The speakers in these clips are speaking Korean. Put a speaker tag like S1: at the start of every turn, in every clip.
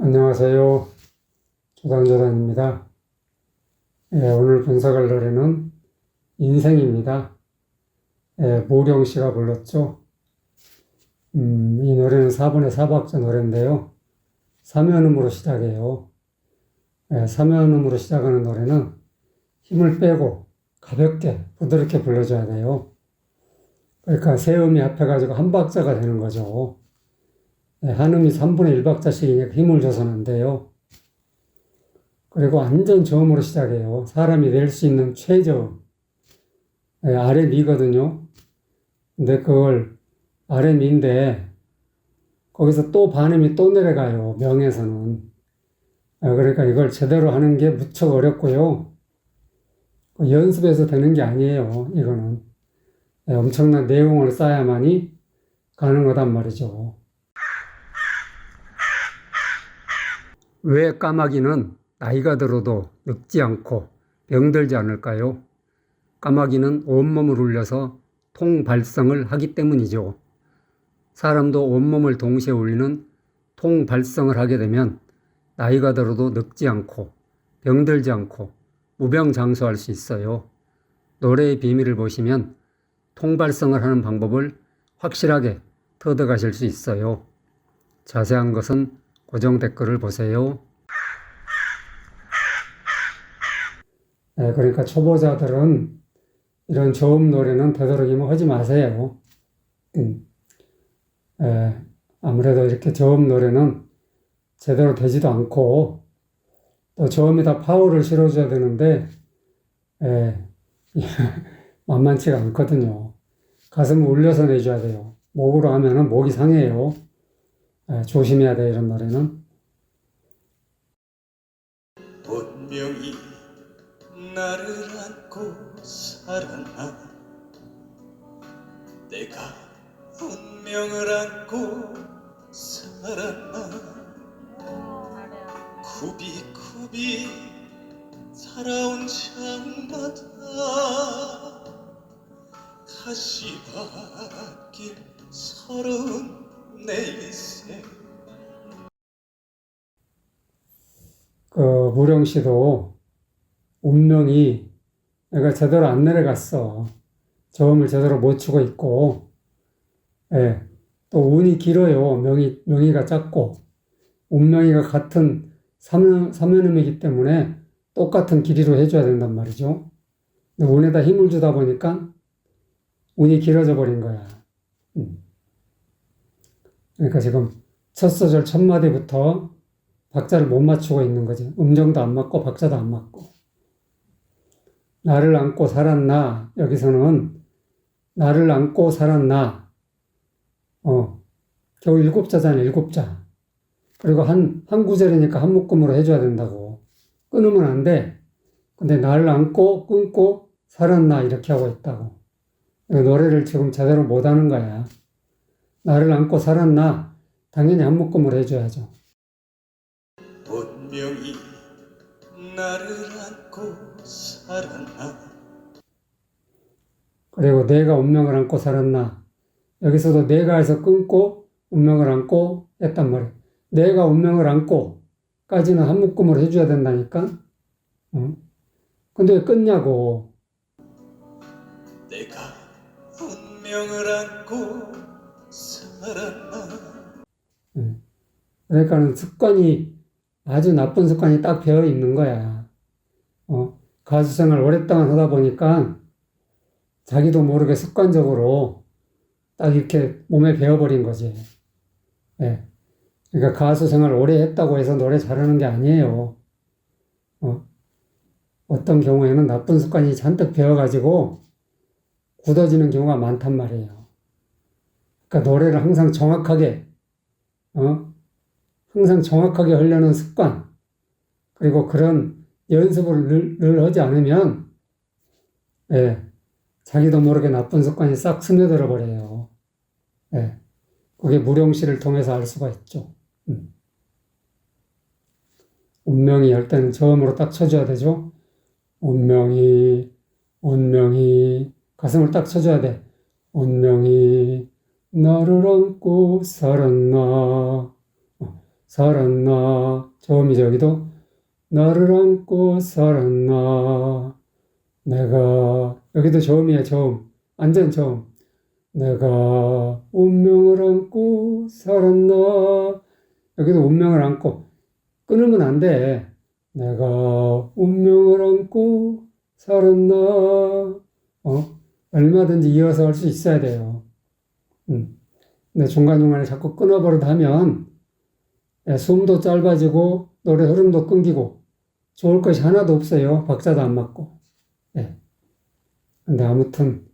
S1: 안녕하세요. 조단조단입니다. 예, 오늘 분석할 노래는 인생입니다. 예, 모령 씨가 불렀죠. 음, 이 노래는 4분의 4박자 노래인데요. 사면음으로 시작해요. 예, 사면음으로 시작하는 노래는 힘을 빼고 가볍게 부드럽게 불러줘야 돼요. 그러니까 세 음이 합해가지고 한 박자가 되는 거죠. 네, 한음이 3분의 1박자씩이니까 힘을 줘서는 안 돼요. 그리고 완전 저음으로 시작해요. 사람이 낼 수 있는 최저음. 네, 아래 미거든요. 근데 그걸 아래 미인데 거기서 또 반음이 또 내려가요. 명에서는. 네, 그러니까 이걸 제대로 하는 게 무척 어렵고요. 연습해서 되는 게 아니에요. 이거는. 네, 엄청난 내용을 쌓아야만이 가능하단 말이죠. 왜 까마귀는 나이가 들어도 늙지 않고 병들지 않을까요? 까마귀는 온몸을 울려서 통발성을 하기 때문이죠. 사람도 온몸을 동시에 울리는 통발성을 하게 되면 나이가 들어도 늙지 않고 병들지 않고 무병장수할 수 있어요. 노래의 비밀을 보시면 통발성을 하는 방법을 확실하게 터득하실 수 있어요. 자세한 것은 고정 댓글을 보세요. 네, 그러니까 초보자들은 이런 저음 노래는 되도록이면 하지 마세요. 음, 에, 아무래도 이렇게 저음 노래는 제대로 되지도 않고 또 저음에다 파워를 실어줘야 되는데 에, 만만치가 않거든요. 가슴을 울려서 내줘야 돼요. 목으로 하면은 목이 상해요. 에, 조심해야 돼 이런 노래는.
S2: 운명이 나를 안고 살았나 내가 운명을 안고 살았나 굽이굽이 살아온 장마다 다시 바뀔 서러운
S1: 그 무령 씨도 운명이 내가 제대로 안 내려갔어. 저음을 제대로 못 추고 있고, 예. 또 운이 길어요. 명이, 명이가 작고, 운명이가 같은 삼연, 삼연음이기 때문에 똑같은 길이로 해줘야 된단 말이죠. 근데 운에다 힘을 주다 보니까 운이 길어져 버린 거야. 음. 그러니까 지금 첫 소절 첫 마디부터 박자를 못 맞추고 있는 거지. 음정도 안 맞고 박자도 안 맞고. 나를 안고 살았나? 여기서는 나를 안고 살았나? 어, 겨우 일곱 자잖아, 일곱 자. 그리고 한, 한 구절이니까 한 묶음으로 해줘야 된다고. 끊으면 안 돼. 근데 나를 안고 끊고 살았나? 이렇게 하고 있다고. 노래를 지금 제대로 못 하는 거야. 나를 안고 살았나? 당연히 한 묶음으로 해줘야죠.
S2: 운명이 나를 안고 살았나
S1: 그리고 내가 운명을 안고 살았나. 여기서도 내가 해서 끊고 운명을 안고 했단 말이야. 내가 운명을 안고까지는 한 묶음으로 해줘야 된다니까. 어? 근데 왜 끊냐고.
S2: 내가 운명을 안고 살았나
S1: 그러니까는 습관이 아주 나쁜 습관이 딱 배어 있는 거야. 어? 가수 생활 오랫동안 하다 보니까 자기도 모르게 습관적으로 딱 이렇게 몸에 배어버린 거지. 예. 그러니까 가수 생활 오래 했다고 해서 노래 잘하는 게 아니에요. 어? 어떤 경우에는 나쁜 습관이 잔뜩 배어가지고 굳어지는 경우가 많단 말이에요. 그러니까 노래를 항상 정확하게, 어? 항상 정확하게 하려는 습관, 그리고 그런 연습을 늘, 늘 하지 않으면, 예, 자기도 모르게 나쁜 습관이 싹 스며들어 버려요. 예, 그게 무령시를 통해서 알 수가 있죠. 음. 운명이 할 때는 저음으로 딱 쳐줘야 되죠. 운명이, 운명이, 가슴을 딱 쳐줘야 돼. 운명이 나를 안고 살았나. 살았나? 저음이 저기도? 나를 안고 살았나? 내가 여기도 저음이야 저음. 완전 저음. 내가 운명을 안고 살았나? 여기도 운명을 안고. 끊으면 안 돼. 내가 운명을 안고 살았나? 어? 얼마든지 이어서 할 수 있어야 돼요. 음. 근데 중간중간에 자꾸 끊어버릇 하면 예, 숨도 짧아지고 노래 흐름도 끊기고 좋을 것이 하나도 없어요. 박자도 안 맞고. 예. 근데 아무튼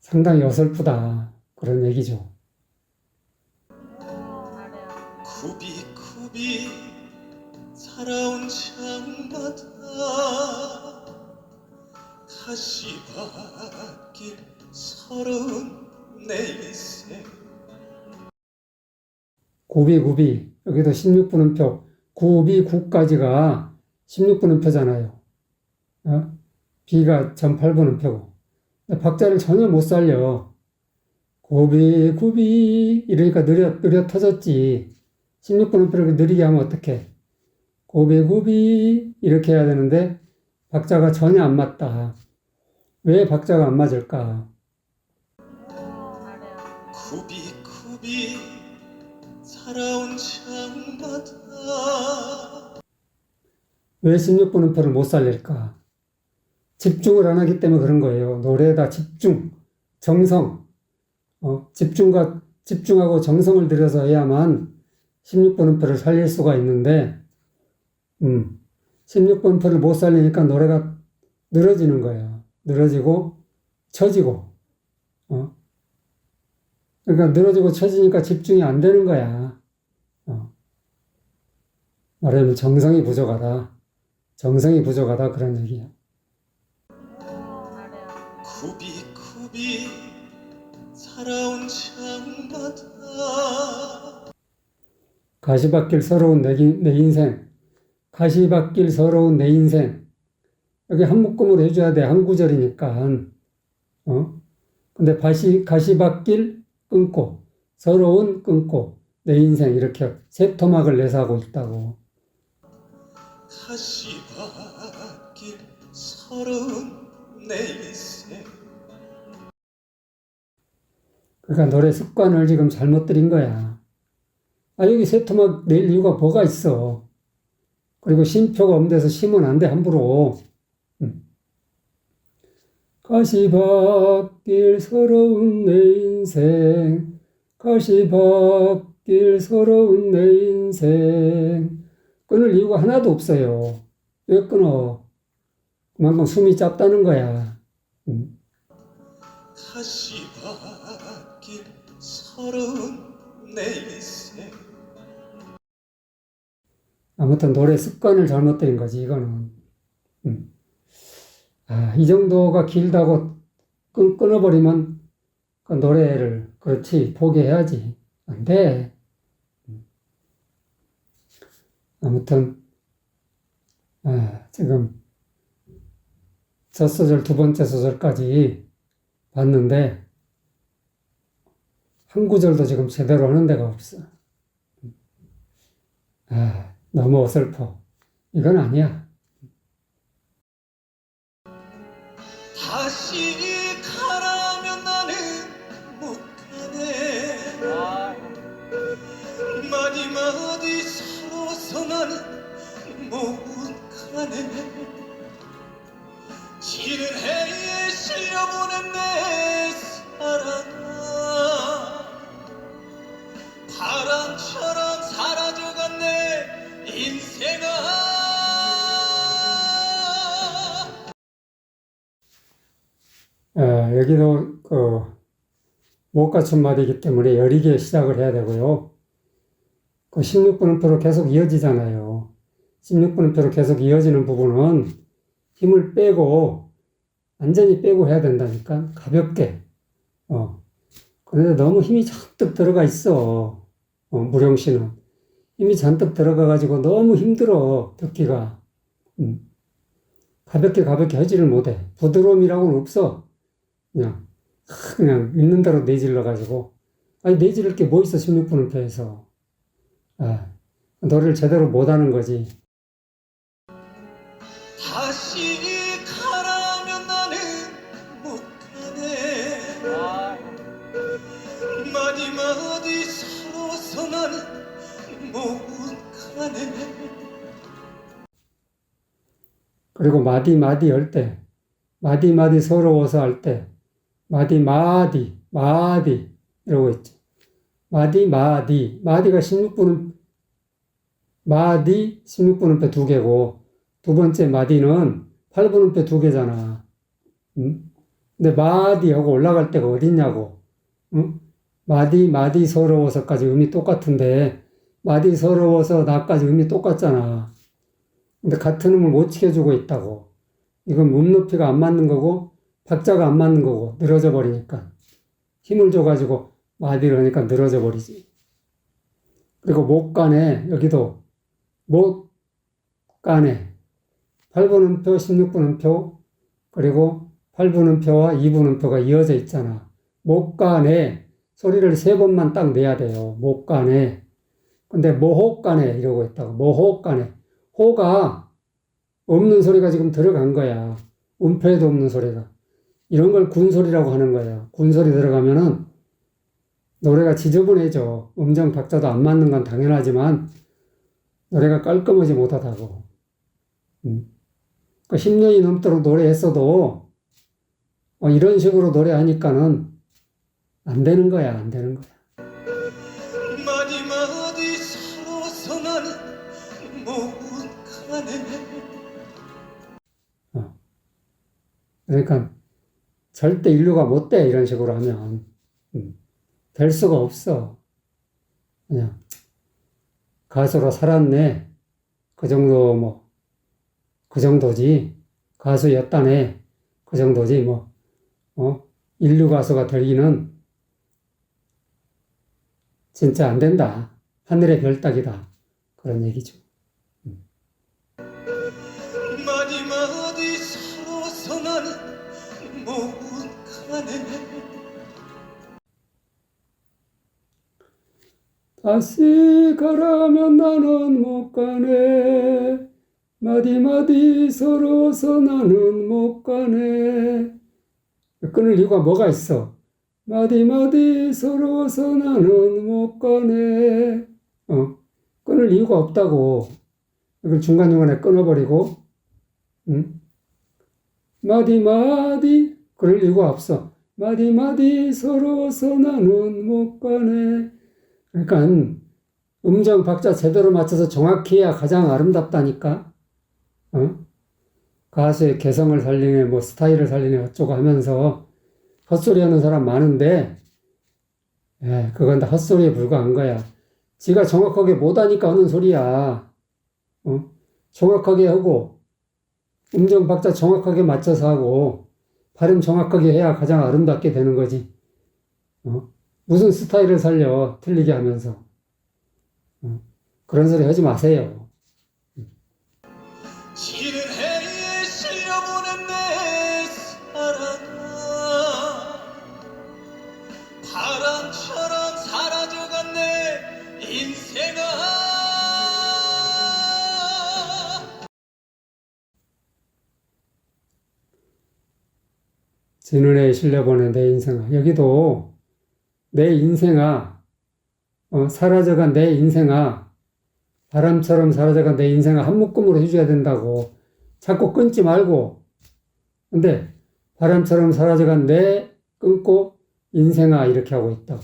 S1: 상당히 어설프다. 그런 얘기죠.
S2: 굽이굽이 살아온 창마다 다시 바뀔 서러운 내 인생
S1: 구비 구비 여기도 16분음표 구비 구까지가 16분음표잖아요. 어? 비가 전 8분음표고 박자를 전혀 못 살려. 구비 구비 이러니까 느려 느려 터졌지. 16분음표를 느리게 하면 어떡해? 구비 구비 이렇게 해야 되는데 박자가 전혀 안 맞다. 왜 박자가 안 맞을까?
S2: 굽이굽이 살아온 창마다
S1: 왜 16분음표를 못 살릴까? 집중을 안 하기 때문에 그런 거예요. 노래에다 집중, 정성, 어, 집중과, 집중하고 정성을 들여서 해야만 16분음표를 살릴 수가 있는데, 음, 16분음표를 못 살리니까 노래가 늘어지는 거야. 늘어지고, 처지고, 어? 그러니까 늘어지고 처지니까 집중이 안 되는 거야. 어. 말하자면 정성이 부족하다. 정성이 부족하다 그런 얘기야.
S2: 굽이굽이 살아온 창마다
S1: 가시밭길 서러운 내, 기- 내 인생. 가시밭길 서러운 내 인생. 여기 한 묶음으로 해줘야 돼. 한 구절이니까. 어? 근데 가시, 가시밭길 끊고, 서러운 끊고, 내 인생. 이렇게 세 토막을 내서 하고 있다고.
S2: 다시 바뀔 서러운 내 인생
S1: 그러니까 노래 습관을 지금 잘못 들인 거야. 아, 여기 세 토막 낼 이유가 뭐가 있어. 그리고 쉼표가 없는 데서 쉬면 안 돼, 함부로. 음. 가시밭길 서러운 내 인생, 가시밭길 서러운 내 인생. 끊을 이유가 하나도 없어요. 왜 끊어? 그만큼 숨이 짧다는 거야. 음.
S2: 다시 바뀔 서러운 내 인생
S1: 아무튼 노래 습관을 잘못 들인 거지, 이거는. 음. 아, 이 정도가 길다고 끊, 끊어버리면 그 노래를, 그렇지, 포기해야지. 안 돼. 음. 아무튼, 아, 지금 첫 소절, 두 번째 소절까지 봤는데, 한 구절도 지금 제대로 하는 데가 없어. 아, 너무 어설퍼. 이건 아니야.
S2: 다시 가라면 나는 못 가네. 마디마디 서러워서 나는 못 가네. 지는 해에 실려보낸 내
S1: 여기도 그 못갖춘 마디이기 때문에 여리게 시작을 해야 되고요. 그 16분음표로 계속 이어지잖아요. 16분음표로 계속 이어지는 부분은 힘을 빼고 완전히 빼고 해야 된다니까 가볍게. 어. 그런데 너무 힘이 잔뜩 들어가 있어. 어, 무령 씨는 힘이 잔뜩 들어가 가지고 너무 힘들어 듣기가. 음. 가볍게 가볍게 하지를 못해. 부드러움이라고는 없어. 그냥 하, 그냥 있는 대로 내질러 가지고 아니 내지를 게뭐 있어? 16분음표에서. 아, 노래를 제대로 못하는 거지.
S2: 다시 가라면 나는 못 가네. 마디마디 서러워서 나는 못 가네.
S1: 그리고 마디 마디 할 때, 마디 마디 서러워서 할 때, 마디 마디 마디 이러고 있죠. 마디 마디 마디가 16분은 마디 16분음표 두 개고 두 번째 마디는 8분음표 두 개잖아. 응? 근데 마디하고 올라갈 때가 어딨냐고. 응? 마디 마디 서러워서까지 음이 똑같은데 마디 서러워서 나까지 음이 똑같잖아. 근데 같은 음을 못 지켜주고 있다고. 이건 음 높이가 안 맞는 거고, 박자가 안 맞는 거고, 늘어져 버리니까. 힘을 줘가지고, 마디를 하니까 늘어져 버리지. 그리고 못 가네, 여기도. 못 가네. 8분 음표, 16분 음표, 그리고 8분 음표와 2분 음표가 이어져 있잖아. 못 가네. 소리를 세 번만 딱 내야 돼요. 못 가네. 근데 모호 가네. 이러고 있다고. 모호 가네. 호가 없는 소리가 지금 들어간 거야. 음표에도 없는 소리가. 이런 걸 군소리라고 하는 거야. 군소리 들어가면은 노래가 지저분해져. 음정 박자도 안 맞는 건 당연하지만 노래가 깔끔하지 못하다고. 음. 그 10년이 넘도록 노래했어도 어, 이런 식으로 노래하니까는 안 되는 거야. 안 되는 거야.
S2: 가네
S1: 그러니까 절대 인류가 못 돼. 이런 식으로 하면. 음. 될 수가 없어. 그냥 가수로 살았네. 그 정도 뭐, 그 정도지. 가수였다네. 그 정도지 뭐, 어? 인류 가수가 되기는 진짜 안 된다. 하늘의 별 따기다. 그런 얘기죠. 다시 가라면 나는 못 가네. 마디마디 서러워서 나는 못 가네. 끊을 이유가 뭐가 있어? 마디마디 서러워서 나는 못 가네. 어, 끊을 이유가 없다고. 이걸 중간중간에 끊어버리고, 응? 마디마디, 그럴 이유가 없어. 마디마디 서러워서 나는 못 가네. 그러니까 음정 박자 제대로 맞춰서 정확히 해야 가장 아름답다니까. 어? 가수의 개성을 살리네, 뭐 스타일을 살리네 어쩌고 하면서 헛소리 하는 사람 많은데, 예, 그건 다 헛소리에 불과한 거야. 지가 정확하게 못하니까 하는 소리야. 어? 정확하게 하고, 음정 박자 정확하게 맞춰서 하고, 발음 정확하게 해야 가장 아름답게 되는 거지. 어? 무슨 스타일을 살려? 틀리게 하면서. 어, 그런 소리 하지 마세요.
S2: 지는 해에 실려보낸 내 사랑아 바람처럼 사라져간 내 인생아.
S1: 진은에 실려보낸 내 인생아. 여기도 내 인생아 어, 사라져간 내 인생아 바람처럼 사라져간 내 인생아 한 묶음으로 해줘야 된다고 자꾸 끊지 말고 근데 바람처럼 사라져간 내 끊고 인생아 이렇게 하고 있다고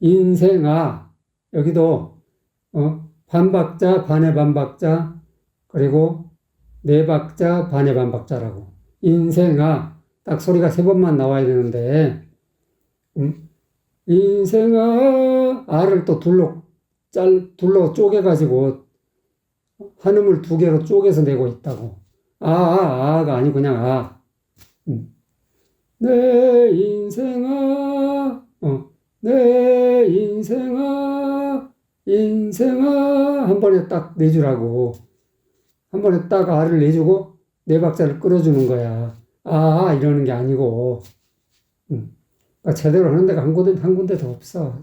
S1: 인생아 여기도 어, 반박자 반의 반박자 그리고 네 박자 반의 반박자라고 인생아 딱 소리가 세 번만 나와야 되는데 음? 인생아 아를 또 둘로 짤 둘로 쪼개 가지고 한 음을 두 개로 쪼개서 내고 있다고 아, 아 아가 아니 그냥 아 음. 내 인생아 어. 내 인생아 인생아 한 번에 딱 내주라고 한 번에 딱 아를 내주고 네 박자를 끌어주는 거야 아 이러는 게 아니고 음. 그러니까 제대로 하는 데가 한 군데 한 군데도 없어.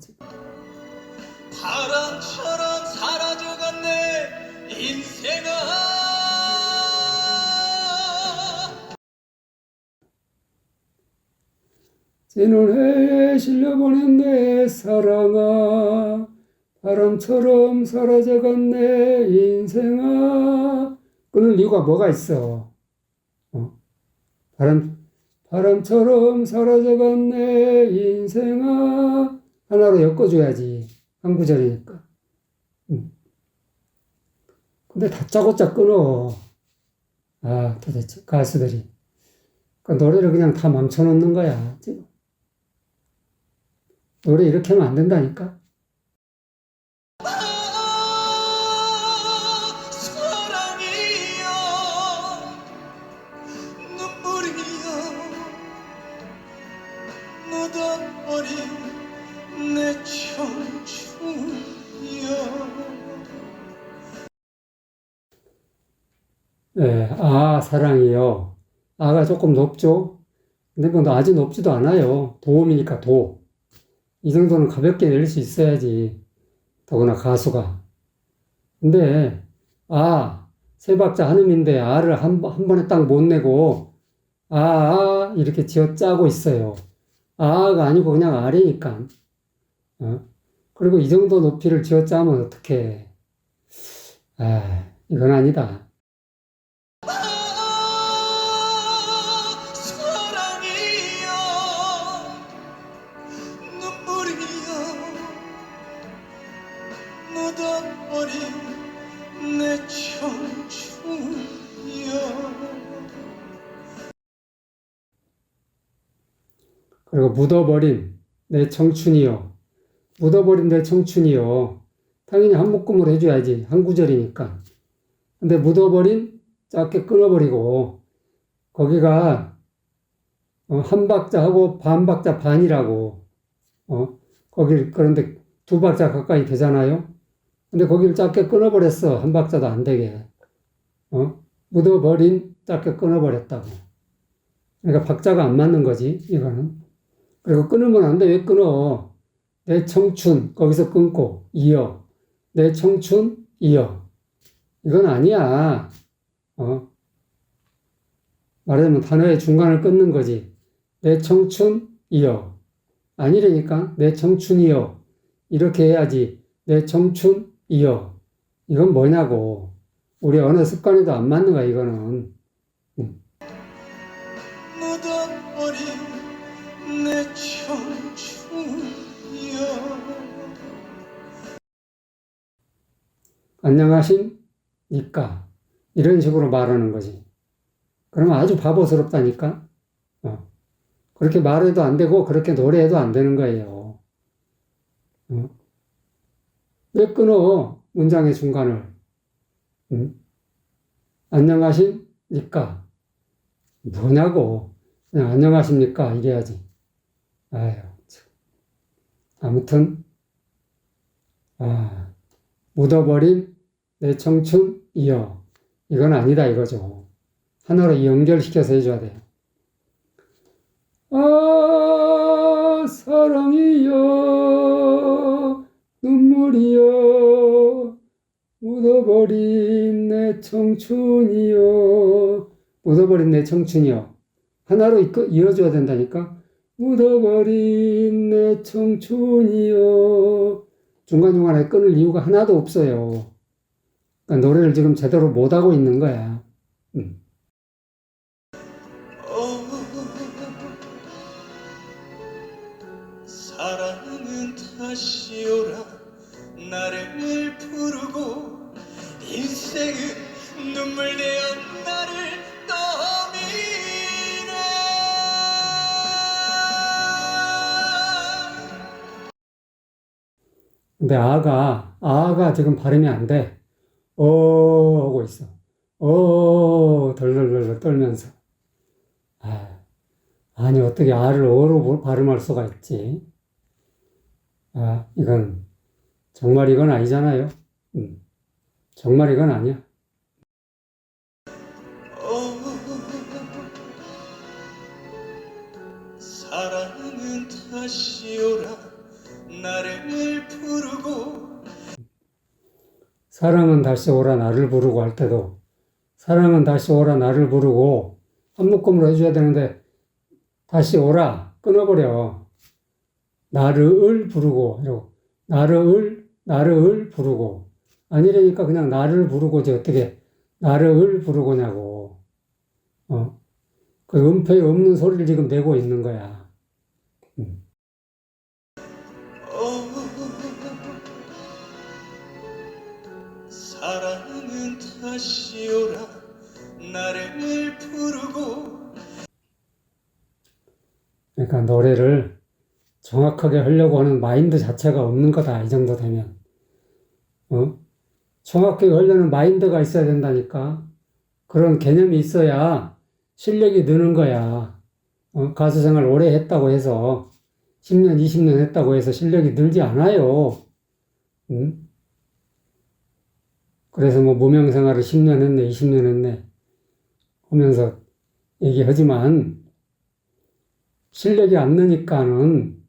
S2: 바람처럼 사라져간 내 인생아
S1: 지는 해에 실려보낸 내 사랑아 바람처럼 사라져간 내 인생아 끊을 이유가 뭐가 있어 어? 바람 바람처럼 사라져간 내 인생아. 하나로 엮어줘야지 한 구절이니까. 음. 근데 다짜고짜 끊어. 아 도대체 가수들이. 그 노래를 그냥 다 맘쳐놓는 거야 지금. 노래 이렇게 하면 안 된다니까 예, 아, 사랑이요. 아가 조금 높죠? 근데 뭐 아주 높지도 않아요. 도움이니까 도. 이 정도는 가볍게 낼 수 있어야지. 더구나 가수가. 근데, 아, 세 박자 한음인데 아를 한, 번- 한 번에 딱 못 내고, 아, 아, 이렇게 지어 짜고 있어요. 아가 아니고 그냥 아래니까. 어? 그리고 이 정도 높이를 지어 짜면 어떡해. 아, 이건 아니다. 그리고 묻어버린 내 청춘이요. 묻어버린 내 청춘이요. 당연히 한 묶음으로 해줘야지. 한 구절이니까. 근데 묻어버린 짧게 끊어버리고, 거기가, 어, 한 박자 하고 반 박자 반이라고, 어, 거길, 그런데 두 박자 가까이 되잖아요? 근데 거기를 짧게 끊어버렸어. 한 박자도 안 되게. 어? 묻어버린 짧게 끊어버렸다고. 그러니까 박자가 안 맞는 거지, 이거는. 그리고 끊으면 안 돼. 왜 끊어? 내 청춘, 거기서 끊고, 이어. 내 청춘, 이어. 이건 아니야. 어? 말하자면 단어의 중간을 끊는 거지. 내 청춘, 이어. 아니라니까. 내 청춘, 이어. 이렇게 해야지. 내 청춘, 이어. 이건 뭐냐고. 우리 언어 습관에도 안 맞는 거야, 이거는. 안녕하십니까? 이런 식으로 말하는 거지. 그러면 아주 바보스럽다니까? 어. 그렇게 말해도 안 되고, 그렇게 노래해도 안 되는 거예요. 어? 왜 끊어? 문장의 중간을. 응? 안녕하십니까? 뭐냐고. 그냥 안녕하십니까? 이래야지. 아유, 참. 아무튼, 아. 묻어버린 내 청춘 이어. 이건 아니다 이거죠. 하나로 연결시켜서 해줘야 돼요. 아, 사랑이여, 눈물이여, 묻어버린 내 청춘이여, 묻어버린 내 청춘이여. 하나로 이어줘야 된다니까. 묻어버린 내 청춘이여. 중간중간에 끊을 이유가 하나도 없어요. 그러니까 노래를 지금 제대로 못하고 있는 거야. 음.
S2: 어, 사랑은 다시 오라 나를 부르고 인생은 눈물 내어
S1: 근데 아가, 아가 지금 발음이 안 돼. 어, 하고 있어. 어, 덜덜덜덜 떨면서. 아, 아니, 어떻게 아를 어로 발음할 수가 있지? 아, 이건, 정말 이건 아니잖아요. 음, 정말 이건 아니야.
S2: 사랑은 다시 오라 나를 부르고
S1: 할 때도 사랑은 다시 오라 나를 부르고 한 묶음으로 해줘야 되는데 다시 오라 끊어버려. 나를 부르고 나를 나를 부르고. 아니라니까 그냥 나를 부르고지 어떻게 나를 부르고냐고. 어? 그 음표에 없는 소리를 지금 내고 있는 거야
S2: 사랑은 다시 오라 나를 부르고
S1: 그러니까 노래를 정확하게 하려고 하는 마인드 자체가 없는 거다. 이 정도 되면. 어? 정확하게 하려는 마인드가 있어야 된다니까. 그런 개념이 있어야 실력이 느는 거야. 어? 가수 생활 오래 했다고 해서 10년, 20년 했다고 해서 실력이 늘지 않아요. 응? 그래서 뭐 무명 생활을 10년 했네, 20년 했네 하면서 얘기하지만 실력이 안 느니까는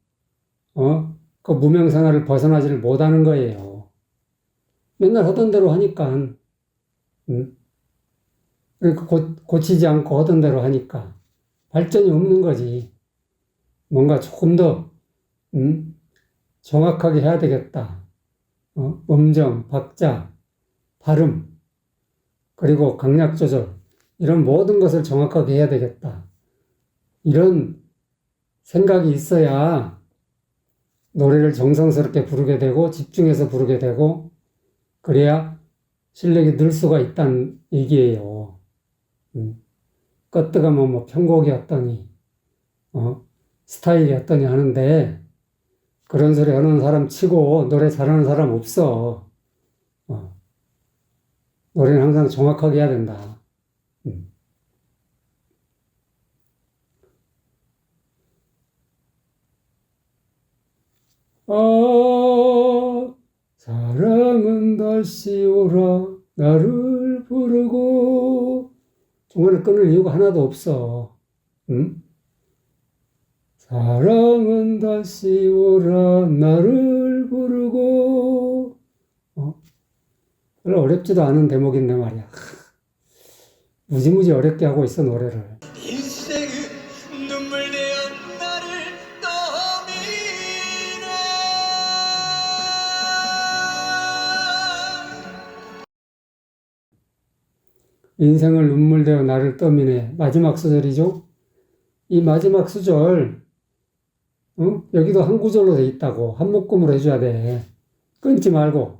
S1: 어? 그 무명 생활을 벗어나지를 못하는 거예요. 맨날 하던 대로 하니까 응? 그러니까 고, 고치지 않고 하던 대로 하니까 발전이 없는 거지. 뭔가 조금 더 응? 정확하게 해야 되겠다. 어? 음정, 박자, 발음, 그리고 강약 조절 이런 모든 것을 정확하게 해야 되겠다. 이런 생각이 있어야 노래를 정성스럽게 부르게 되고 집중해서 부르게 되고 그래야 실력이 늘 수가 있다는 얘기예요. 음. 껐드가면 뭐 편곡이었더니 어? 스타일이었더니 하는데 그런 소리 하는 사람 치고 노래 잘하는 사람 없어. 어. 노래는 항상 정확하게 해야 된다. 음. 아, 사랑은 다시 오라 나를 부르고 중간에 끊을 이유가 하나도 없어. 응? 사랑은 다시 오라 나를 부르고 어렵지도 않은 대목인데 말이야. 무지무지 어렵게 하고 있어 노래를. 인생을 눈물대어 나를 떠미네. 마지막 수절이죠? 이 마지막 수절, 어? 여기도 한 구절로 돼 있다고. 한 묶음으로 해줘야 돼. 끊지 말고.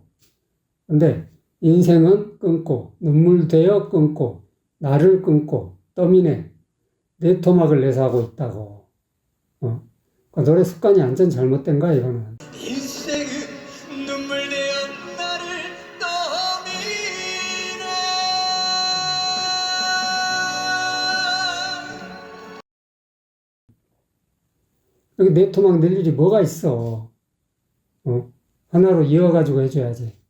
S1: 근데 인생은 끊고, 눈물대어 끊고, 나를 끊고, 떠미네. 내 토막을 내서 하고 있다고. 어? 그 노래 습관이 완전 잘못된 거야, 이거는.
S2: 인생은 눈물 내어 나를 떠미네
S1: 여기 내 토막 낼 일이 뭐가 있어? 어? 하나로 이어가지고 해줘야지.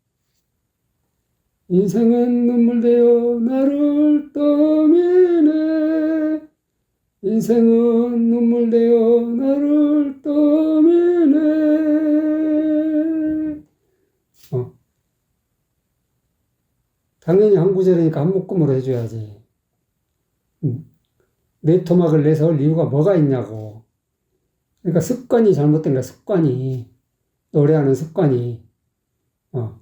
S1: 인생은 눈물되어 나를 떠미네. 인생은 눈물되어 나를 떠미네. 어? 당연히 한 구절이니까 한 묶음으로 해줘야지. 음. 내 토막을 내서 할 이유가 뭐가 있냐고. 그러니까 습관이 잘못된 거야, 습관이. 노래하는 습관이. 어.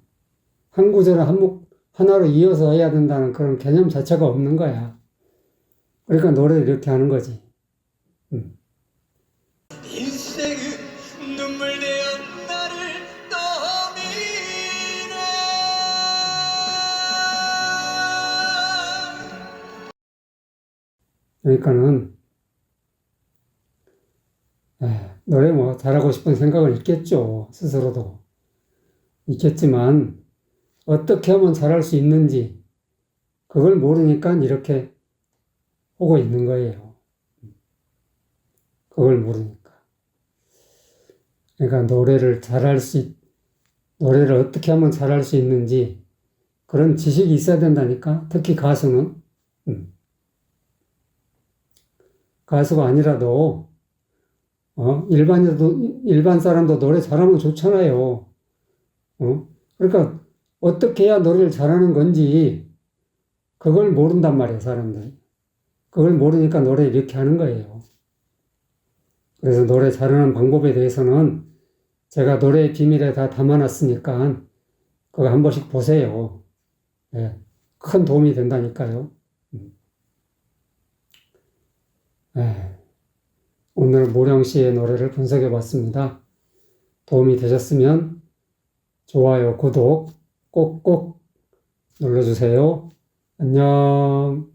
S1: 한 구절을 한 목, 하나로 이어서 해야 된다는 그런 개념 자체가 없는 거야. 그러니까 노래를 이렇게 하는 거지. 음.
S2: 인생은 눈물 내어 나를 떠미네
S1: 그러니까는, 에, 노래 뭐 잘하고 싶은 생각은 있겠죠. 스스로도. 있겠지만, 어떻게 하면 잘할 수 있는지, 그걸 모르니까 이렇게 오고 있는 거예요. 그걸 모르니까. 그러니까 노래를 잘할 수, 있- 노래를 어떻게 하면 잘할 수 있는지 그런 지식이 있어야 된다니까. 특히 가수는. 음. 가수가 아니라도, 어, 일반인도, 일반 사람도 노래 잘하면 좋잖아요. 어? 그러니까 어떻게 해야 노래를 잘하는 건지 그걸 모른단 말이에요, 사람들. 그걸 모르니까 노래 이렇게 하는 거예요. 그래서 노래 잘하는 방법에 대해서는 제가 노래의 비밀에 다 담아놨으니까 그거 한 번씩 보세요. 예, 큰 도움이 된다니까요. 음. 예, 오늘 모령 씨의 노래를 분석해 봤습니다. 도움이 되셨으면 좋아요, 구독 꼭꼭 눌러주세요. 안녕.